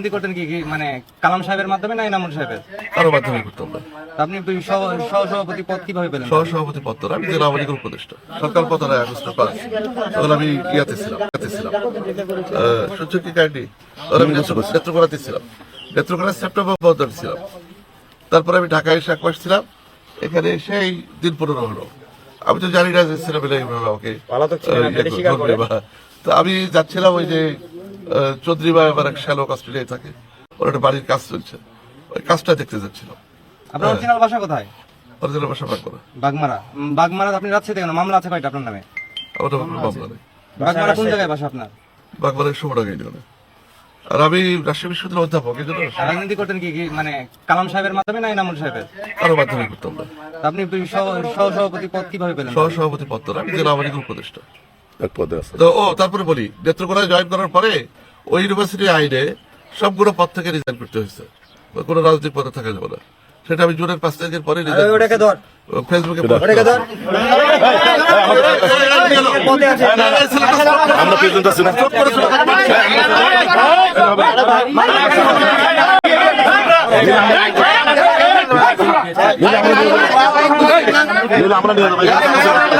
রাজনীতি করতেন কি কি মানে কালাম সাহেবের মাধ্যমে না ইনামুল সাহেবের? কারও মাধ্যমে করতাম না। আপনি সহসভাপতি পদ কীভাবে পেলেন? সহ সভাপতি পদ আমি জেলা আওয়ামী লীগের উপদেষ্টা। সরকার পদ নয় আগস্ট পাঁচ। তখন আমি ইয়াতে ছিলাম ইয়াতে ছিলাম। তখন আমি নেত্র- নেত্রকোনাতে ছিলাম। নেত্রকোনা সেপ্টেম্বর পর্যন্ত ছিলাম। তারপরে আমি ঢাকায় এসে এক মাস ছিলাম। এখানে সেই দিন পনেরো হলো। আমি তো জানি না যে এইভাবে আমাকে ইয়ে তো আমি যাচ্ছিলাম ওই যে চৌধুরী বা আমার এক শ্যালক অস্ট্রেলিয়ায় থাকে। ওর একটা বাড়ির কাজ চলছে। ওই কাজটা দেখতে যাচ্ছিলাম আপনার অরিজিনাল বাসা কোথায়? অরিজিনাল বাসা করা বাগমারা। বাগমারা আপনি রাজশাহীতে কেন মামলা আছে কয়টা আপনার নামে? আমার নাম মামলা নেই। বাগমারা কোন জায়গায় বাসা আপনার? ইউনিয়নে আর আমি রাজশাহী বিশ্ববিদ্যালয়ের অধ্যাপক এই জন্য রাজনীতি করতেন কি কি মানে কালাম সাহেবের মাধ্যমে না ইনামুল সাহেবের? কারও মাধ্যমে করতাম না। আপনি সহসভাপতি পদ কীভাবে পেলেন? সহ সভাপতি পদ তো আমি জেলা আওয়ামী উপদেষ্টা। এক পদে আছে। তো ও তারপরে বলি নেত্রকোনায় জয়েন করার পরে ওই ইউনিভার্সিটি আইনে সবগুলো পদ থেকে রিজাইন করতে হয়েছে। কোনো রাজনৈতিক পদে থাকা যাবে না। সেটা আমি জুনের পাঁচ তারিখের পরে ফেসবুকে আমরা প্রেজেন্ট আছি না। আমরা নিয়ে যাব।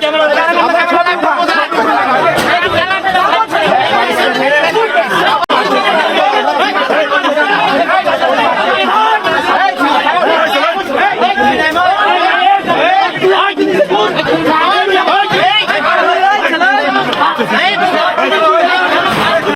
ক্যামেরা